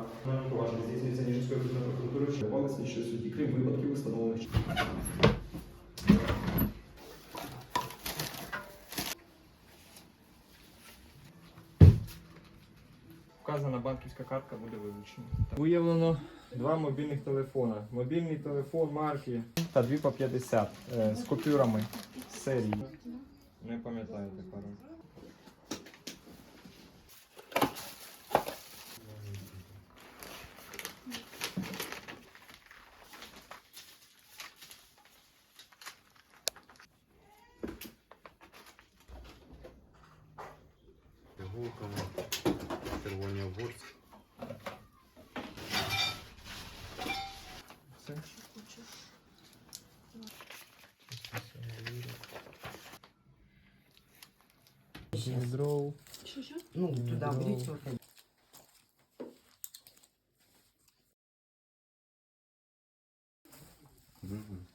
справах. Нам здійснюється Ніжинською окружною прокуратурою, що обвали слідчої судді, крім випадків встановлених. Вказана банківська картка буде вилучена. Виявлено два мобільних телефона. Мобільний телефон марки та 2 по 50 е, з купюрами серії. Не пам'ятаю тепер. Пігулками, червоні огурці. Все. Дров. Ну, туда берите вот это. Мгм.